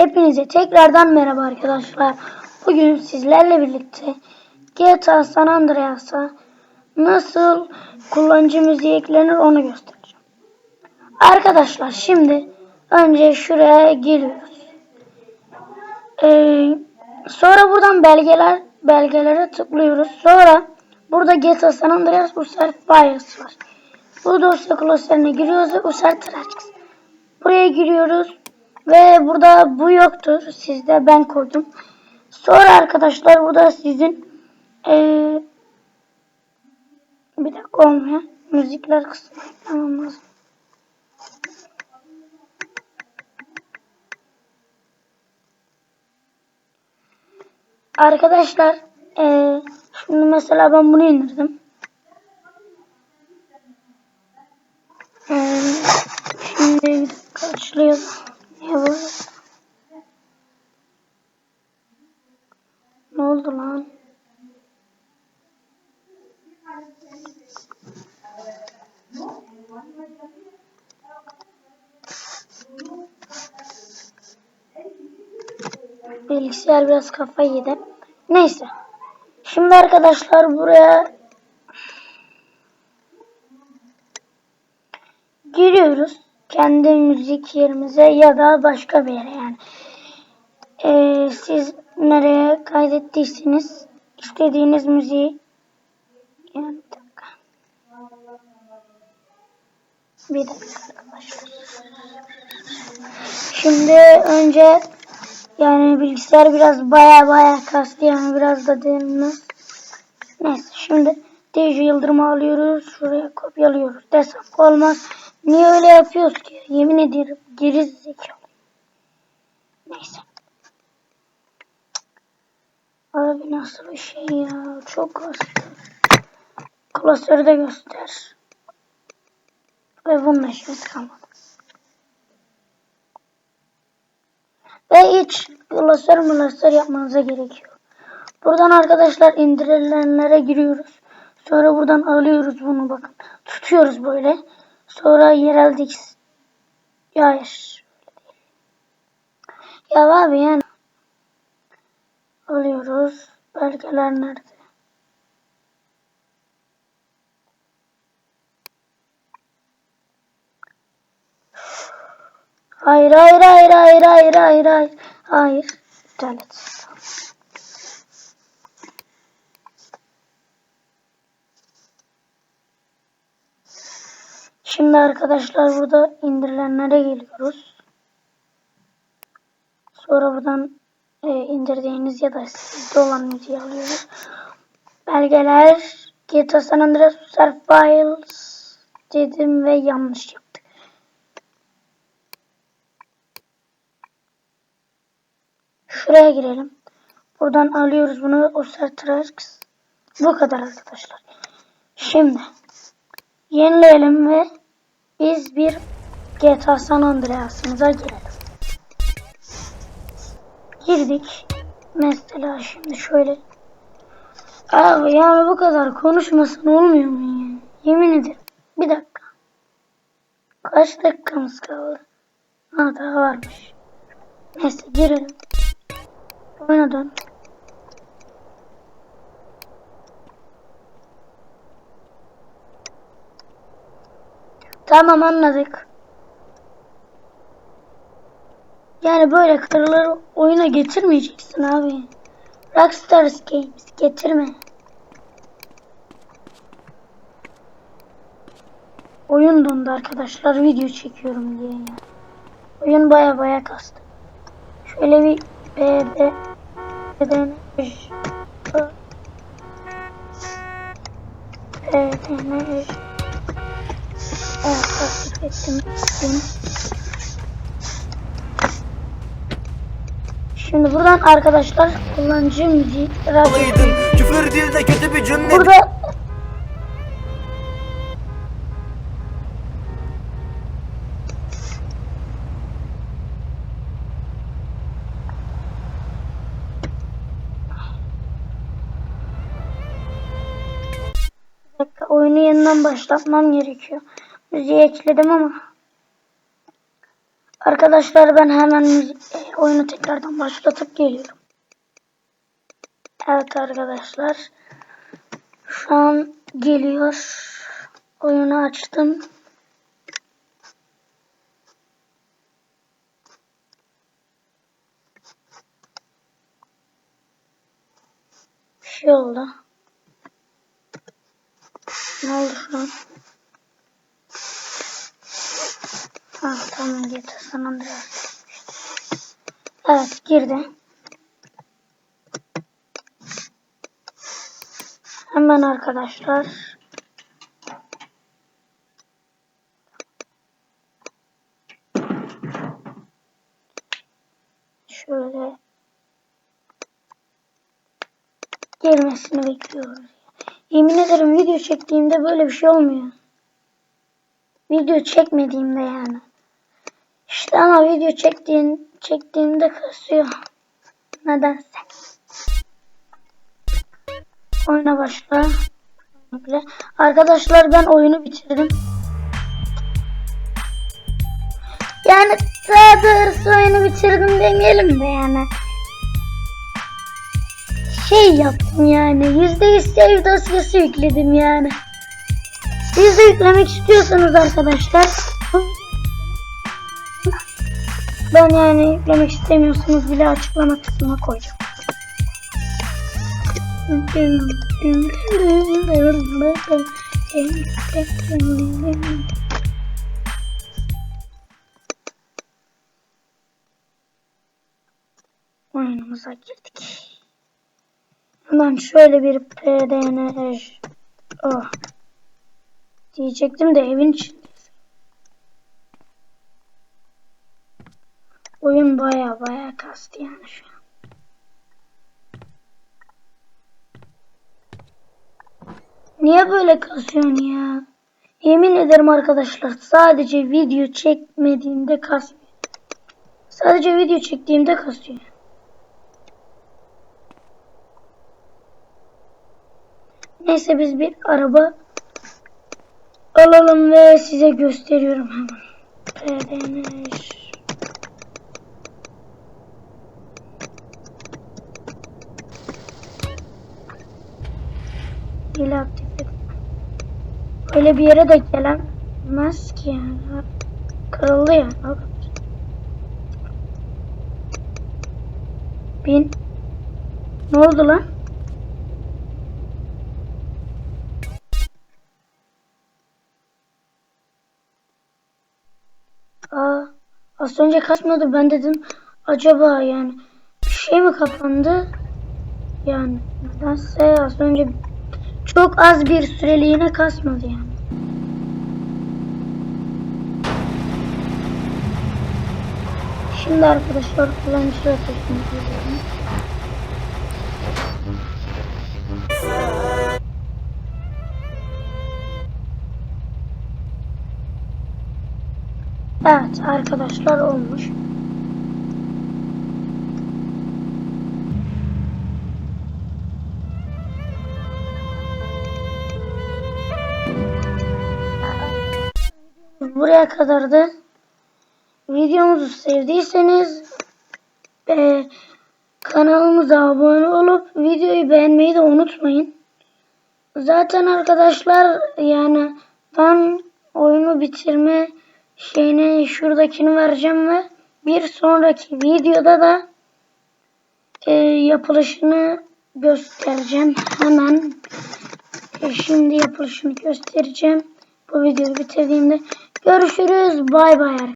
Hepinize tekrardan merhaba arkadaşlar. Bugün sizlerle birlikte GTA San Andreas'a nasıl kullanıcı müziği eklenir onu göstereceğim. Arkadaşlar şimdi önce şuraya geliyoruz. Ee, sonra buradan belgeler belgelere tıklıyoruz. Sonra burada GTA San Andreas User Files var. Bu dosya klasörüne giriyoruz ve User Tracks. Buraya giriyoruz. Ve burada bu yoktur. Sizde ben koydum. Sonra arkadaşlar burada sizin ee, bir dakika olmuyor. Müzikler kısmı eklemem lazım. Arkadaşlar ee, şimdi mesela ben bunu indirdim. Ee, şimdi bir dakika açılıyor. Niye böyle? Ne oldu lan? Bilgisayar biraz kafayı yedi. Neyse. Şimdi arkadaşlar buraya giriyoruz. Kendi müzik yerimize ya da başka bir yere yani. Ee, siz nereye kaydettiyseniz istediğiniz müziği yani bir dakika. Bir dakika arkadaşlar. Şimdi önce yani bilgisayar biraz baya baya kastı yani biraz da denmez. Neyse şimdi DJ Yıldırım'ı alıyoruz. Şuraya kopyalıyoruz. Desem olmaz. Niye öyle yapıyoruz ki? Yemin ederim geri zekalı. Neyse. Abi nasıl bir şey ya? Çok kastı. Klasörü de göster. Ve bunun eşyası kalmadı. Ve hiç klasör mklasör yapmanıza gerekiyor. Buradan arkadaşlar indirilenlere giriyoruz. Sonra buradan alıyoruz bunu bakın. Tutuyoruz böyle. Sonra yerel dix. Ya hayır. Ya abi yani. Alıyoruz. Belgeler nerede? Hayır hayır hayır hayır hayır hayır hayır. Hayır. İptal et. Şimdi arkadaşlar burada indirilenlere geliyoruz. Sonra buradan e, indirdiğiniz ya da sizde olan müziği alıyoruz. Belgeler GTA San Andreas Files dedim ve yanlış yaptık. Şuraya girelim. Buradan alıyoruz bunu User Tracks. Bu kadar arkadaşlar. Şimdi yenileyelim ve biz bir GTA San Andreas'ımıza girelim. Girdik. Mesela şimdi şöyle. Abi yani bu kadar konuşmasın olmuyor mu ya? Yemin ederim. Bir dakika. Kaç dakikamız kaldı? Ha daha varmış. Neyse girelim. Oyuna dön. Tamam anladık. Yani böyle karıları oyuna getirmeyeceksin abi. Rockstar Games getirme. Oyun dondu arkadaşlar video çekiyorum diye. Oyun baya baya kastı. Şöyle bir BDN BDN Evet takip ettim. Şimdi buradan arkadaşlar kullanıcı. Havalıydım. Küfür dilde kötü Bir yeniden başlatmam gerekiyor. Müziği ekledim ama Arkadaşlar ben hemen müzik- e, oyunu tekrardan başlatıp geliyorum. Evet arkadaşlar. Şu an geliyor. Oyunu açtım. Bir şey oldu. Ne oldu şu an? Ha tamam getir San Andreas. Evet girdi. Hemen arkadaşlar. Şöyle gelmesini bekliyoruz. Yemin ederim video çektiğimde böyle bir şey olmuyor. Video çekmediğimde yani. İşte ama video çektiğin, çektiğimde kasıyor. Nedense. Oyuna başla. Arkadaşlar ben oyunu bitirdim. Yani daha doğrusu oyunu bitirdim demeyelim de yani. Şey yaptım yani. Yüzde yüz save dosyası yükledim yani. Siz de yüklemek istiyorsanız arkadaşlar. Ben yani yüklemek istemiyorsanız bile açıklama kısmına koyacağım. Oyunumuza girdik. Hemen şöyle bir PDNR oh. diyecektim de evin içindeyiz. Oyun baya baya kastı yani şu an. Niye böyle kasıyorsun ya? Yemin ederim arkadaşlar sadece video çekmediğimde kasmıyor. Sadece video çektiğimde kasıyor. Neyse biz bir araba alalım ve size gösteriyorum hemen. PDNR. Hile aktif. Öyle bir yere de gelemez ki yani. Kırıldı ya. Bin. Ne oldu lan? Az önce kaçmadı. Ben dedim acaba yani bir şey mi kapandı? Yani nedense az önce çok az bir süreliğine kasmadı yani. Şimdi arkadaşlar kullanıcı röportajını izleyelim. Evet arkadaşlar olmuş. Buraya kadar da videomuzu sevdiyseniz e, kanalımıza abone olup videoyu beğenmeyi de unutmayın. Zaten arkadaşlar yani ben oyunu bitirme şeyini şuradakini vereceğim ve bir sonraki videoda da e, yapılışını göstereceğim. Hemen e, şimdi yapılışını göstereceğim. Bu videoyu bitirdiğimde görüşürüz. Bay bay.